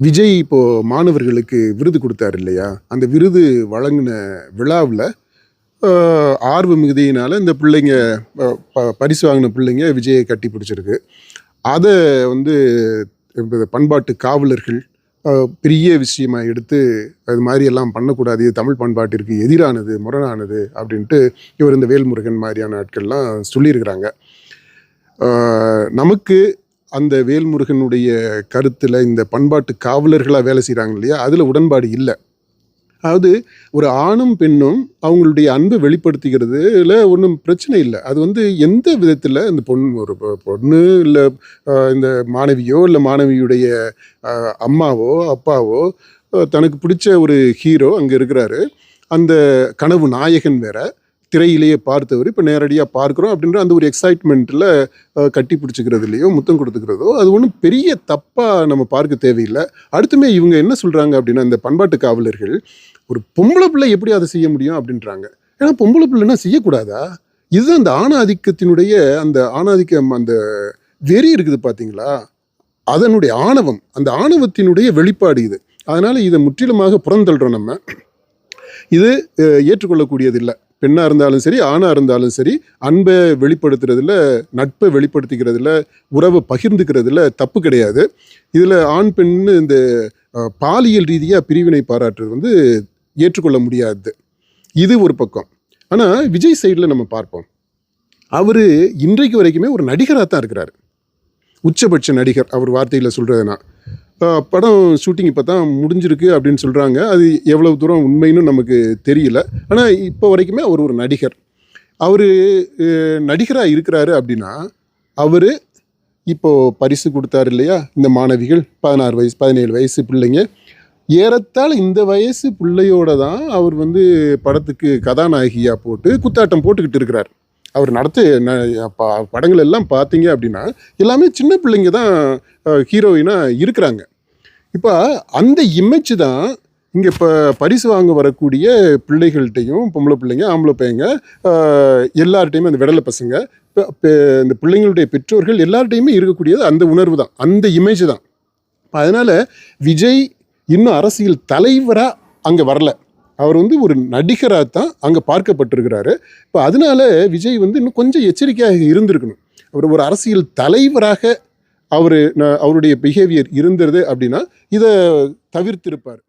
விஜய் இப்போ மாணவர்களுக்கு விருது கொடுத்தாரு இல்லையா? அந்த விருது வழங்கின விழாவில் ஆர்வ மிகுதியினால் இந்த பிள்ளைங்க ப- பரிசு வாங்கின பிள்ளைங்க விஜயை கட்டி பிடிச்சிருக்கு. அதை வந்து பண்பாட்டு காவலர்கள் பெரிய விஷயமா எடுத்து அது மாதிரி எல்லாம் பண்ணக்கூடாது இது தமிழ் பண்பாட்டிற்கு எதிரானது முரணானது அப்படின்ட்டு இவர் இந்த வேல்முருகன் மாதிரியான ஆட்கள்லாம் சொல்லியிருக்கிறாங்க. நமக்கு அந்த வேல்முருகனுடைய கருத்தில் இந்த பண்பாட்டு காவலர்களாக வேலை செய்கிறாங்க இல்லையா? அதில் உடன்பாடு இல்லை. அதாவது ஒரு ஆணும் பெண்ணும் அவங்களுடைய அன்பை வெளிப்படுத்திக்கிறதுல ஒன்றும் பிரச்சனை இல்லை. அது வந்து எந்த விதத்தில் இந்த பொண்ணு ஒரு பொண்ணு இல்லை இந்த மாணவியோ இல்லை மாணவியுடைய அம்மாவோ அப்பாவோ தனக்கு பிடிச்ச ஒரு ஹீரோ அங்கே இருக்கிறாரு. அந்த கனவு நாயகன் வேற. திரையிலேயே பார்த்தவர் இப்போ நேரடியாக பார்க்குறோம் அப்படின்ற அந்த ஒரு எக்ஸைட்மெண்ட்டில் கட்டி பிடிச்சிக்கிறதுலையோ முத்தம் கொடுத்துக்கிறதோ அது ஒன்றும் பெரிய தப்பாக நம்ம பார்க்க தேவையில்லை. அடுத்துமே இவங்க என்ன சொல்கிறாங்க அப்படின்னா இந்த பண்பாட்டு காவலர்கள் ஒரு பொம்பளை பிள்ளை எப்படி அதை செய்ய முடியும் அப்படின்றாங்க. ஏன்னா பொம்பளை பிள்ளைன்னா செய்யக்கூடாதா? இதுதான் அந்த ஆணாதிக்கத்தினுடைய அந்த ஆணாதிக்கம் அந்த வெறி இருக்குது பார்த்தீங்களா அதனுடைய ஆணவம் அந்த ஆணவத்தினுடைய வெளிப்பாடு இது. அதனால் இதை முற்றிலுமாக புறந்தள்ளுறோம் நம்ம. இது ஏற்றுக்கொள்ளக்கூடியதில்லை. பெண்ணாக இருந்தாலும் சரி ஆணாக இருந்தாலும் சரி அன்பை வெளிப்படுத்துறதுல நட்பை வெளிப்படுத்திக்கிறதுல உறவை பகிர்ந்துக்கிறதுல தப்பு கிடையாது. இதில் ஆண் பெண்ணு இந்த பாலியல் ரீதியாக பிரிவினை பாராட்டுறது வந்து ஏற்றுக்கொள்ள முடியாது. இது ஒரு பக்கம். ஆனால் விஜய் சைடில் நம்ம பார்ப்போம். அவர் இன்றைக்கு வரைக்குமே ஒரு நடிகராக தான் இருக்கிறார். உச்சபட்ச நடிகர் அவர் வார்த்தையில் சொல்கிறதுனா படம் ஷூட்டிங் இப்போ தான் முடிஞ்சிருக்கு அப்படின்னு சொல்கிறாங்க அது எவ்வளவு தூரம் உண்மைன்னு நமக்கு தெரியல. ஆனால் இப்போ வரைக்குமே அவர் ஒரு நடிகர். அவர் நடிகராக இருக்கிறாரு அப்படின்னா அவர் இப்போது பரிசு கொடுத்தாரு இல்லையா? இந்த மாணவிகள் பதினாறு வயசு பதினேழு வயசு பிள்ளைங்க. ஏறத்தாழ இந்த வயசு பிள்ளையோட தான் அவர் வந்து படத்துக்கு கதாநாயகியாக போட்டு குத்தாட்டம் போட்டுக்கிட்டு இருக்கிறார். அவர் நடத்த படங்கள் எல்லாம் பார்த்தீங்க அப்படின்னா எல்லாமே சின்ன பிள்ளைங்க தான் ஹீரோயினாக இருக்கிறாங்க. இப்போ அந்த இமேஜ் தான் இங்கே இப்போ பரிசு வாங்க வரக்கூடிய பிள்ளைகள்கிட்டையும் பொம்பளை பிள்ளைங்க ஆம்பளை பையங்க எல்லார்ட்டையுமே அந்த விடலை பசங்க இப்போ இந்த பிள்ளைங்களுடைய பெற்றோர்கள் எல்லார்ட்டையுமே இருக்கக்கூடியது அந்த உணர்வு தான் அந்த இமேஜ் தான். இப்போ அதனால் விஜய் இன்னும் அரசியல் தலைவராக அங்கே வரல. அவர் வந்து ஒரு நடிகராக தான் அங்கே பார்க்கப்பட்டிருக்கிறாரு. இப்போ அதனால விஜய் வந்து இன்னும் கொஞ்சம் எச்சரிக்கையாக இருந்திருக்கணும். அவர் ஒரு அரசியல் தலைவராக அவர் அவருடைய பிஹேவியர் இருந்தது அப்படின்னா இதை தவிர்த்திருப்பார்.